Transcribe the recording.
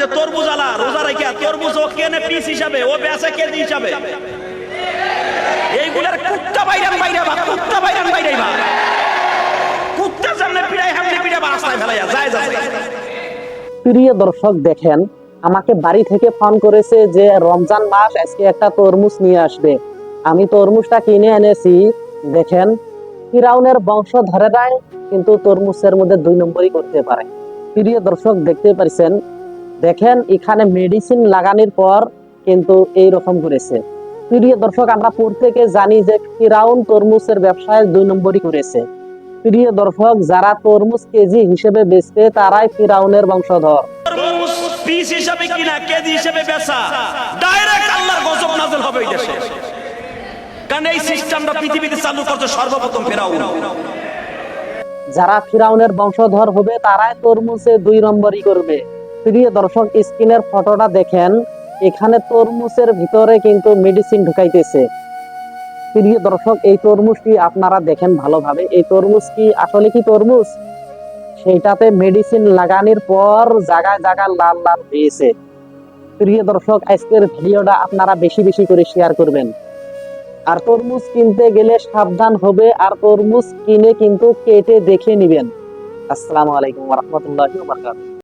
যে তরমুজ আলা, রোজা তরমুজ ও কেনে পিস হিসাবে, ও কেজি হিসাবে। এইগুলার কুত্তা বা কুত্তা বা কুত্তা সামনে পিড়াই পিড়া বা ফেলাইয়া যায় যায়। প্রিয় দর্শক, দেখেন, আমাকে বাড়ি থেকে ফোন করেছে যে রমজান মাস, আজকে একটা তরমুজ নিয়ে আসবে। আমি তরমুজটা কিনে এনেছি, দেখেন, ফিরাউনের বংশধরেরাই কিন্তু তরমুজের মধ্যে দুই নম্বরই করতে পারে। প্রিয় দর্শক, দেখতে পারছেন দেখেন এখানে মেডিসিন লাগানোর পর কিন্তু এই রকম করেছে। প্রিয় দর্শক আমরা প্রত্যেকে জানি যে ফিরাউন তরমুজের ব্যবসায় দুই নম্বরই করেছে। প্রিয় দর্শক যারা তরমুজ কেজি হিসেবে বেচতে তারাই ফিরাউনের বংশধর। পিস হিসাবে কিনা কেজি হিসাবে বেচা ডাইরেক্ট আল্লাহর গজব নাযিল হবে এই দেশে। কারণ এই সিস্টেমটা পৃথিবীতে চালু করছে সর্বপ্রথম ফেরাউন। যারা ফিরাউনের বংশধর হবে তারাই তরমুজে দুই নম্বরই করবে। প্রিয় দর্শক, স্ক্রিনের ফটোটা দেখেন। এখানে তরমুজের ভিতরে কিন্তু মেডিসিন ঢুকাইতেছে। প্রিয় দর্শক, এই তরমুজটি আপনারা দেখেন ভালোভাবে। এই তরমুজ কি আসলে কি তরমুজ? সেইটাতে মেডিসিন লাগানোর পর জায়গায় জায়গায় লাল লাল হয়েছে। প্রিয় দর্শক, আজকের ভিডিওটা আপনারা বেশি বেশি করে শেয়ার করবেন। আর তরমুজ কিনতে গেলে সাবধান হবে, আর তরমুজ কিনে কিন্তু কেটে দেখে নিবেন। আসসালামু আলাইকুম রহমতুল্লাহ